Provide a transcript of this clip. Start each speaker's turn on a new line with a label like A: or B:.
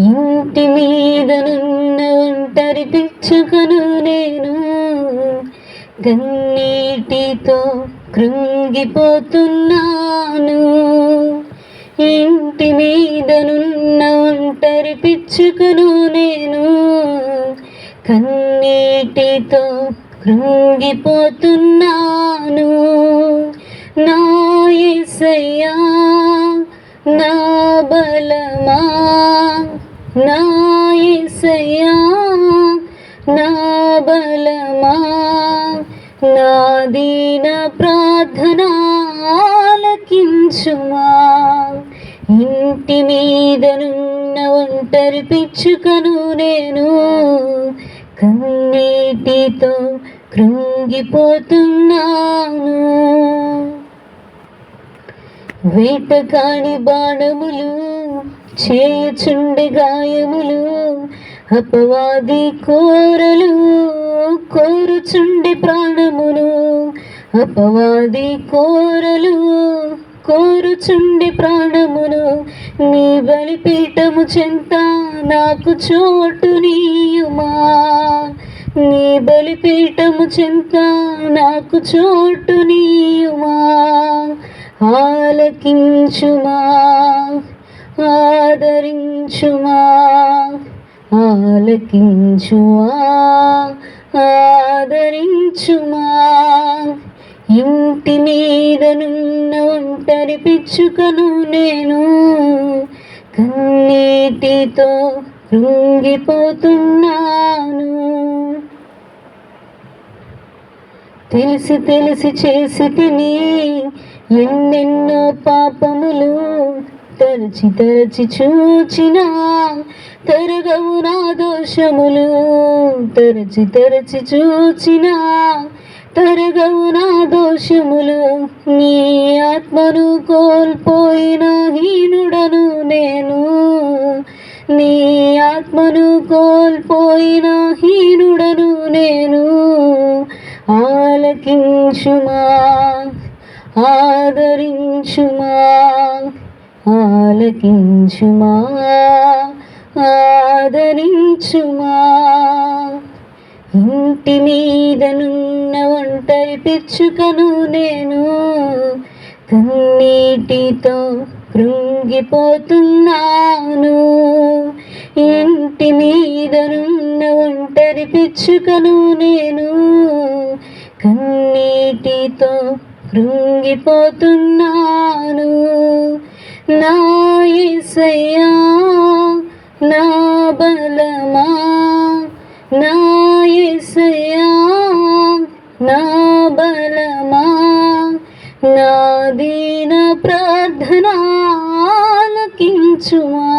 A: ఇంటి మీదనున్న ఒంటరి పిచ్చుకను నేను. గన్నీటితో కృంగిపోతున్నాను. ఇంటి మీదనున్న ఒంటరి పిచ్చుకను నేను. కన్నీటితో కృంగిపోతున్నాను. నా యేసయ్యా నా బలమా నా దీన ప్రార్థన ఇంటి మీదనున్న ఒంటరి పిచ్చుకను నేను కన్నీటితో కృంగిపోతున్నాను. వేటకాని బాణములు చేయుచుండి గాయములు అపవాది కోరలు కోరుచుండి ప్రాణమును అపవాది కోరలు కోరుచుండి ప్రాణమును నీ బలిపీఠము చెంత నాకు చోటు నీయుమా. నీ బలిపీఠము చెంత నాకు చోటు నీయుమా. ఆలకించుమా. ఆదరించుమా? ఆలకించుమా? ఆదరించుమా? ఇంటి మీదనున్న ఒంటరి పిచ్చుకను నేను. కన్నీటితో కృంగిపోతున్నాను. తెలిసి తెలిసి చేసి తిని ఎన్నెన్నో పాపములు తరచి తరచి చూచినా తరగవు నా దోషములు. తరచి తరచి చూచినా తరగవు నా దోషములు. నీ ఆత్మను కోల్పోయిన హీనుడను నేను. నీ ఆత్మను కోల్పోయిన హీనుడను నేను. ఆలకించుమా ఆదరించుమా ఆలకించుమా? ఆదరించుమా? ఇంటి మీదనున్న ఒంటరి పిచ్చుకను నేను కన్నీటితో కృంగిపోతున్నాను. ఇంటి మీదనున్న ఒంటరి పిచ్చుకను నేను కన్నీటితో కృంగిపోతున్నాను. నా యేసయ్యా నా బలమా? నా యేసయ్యా నా బలమా? నా దీన ప్రార్థన ఆలకించుమా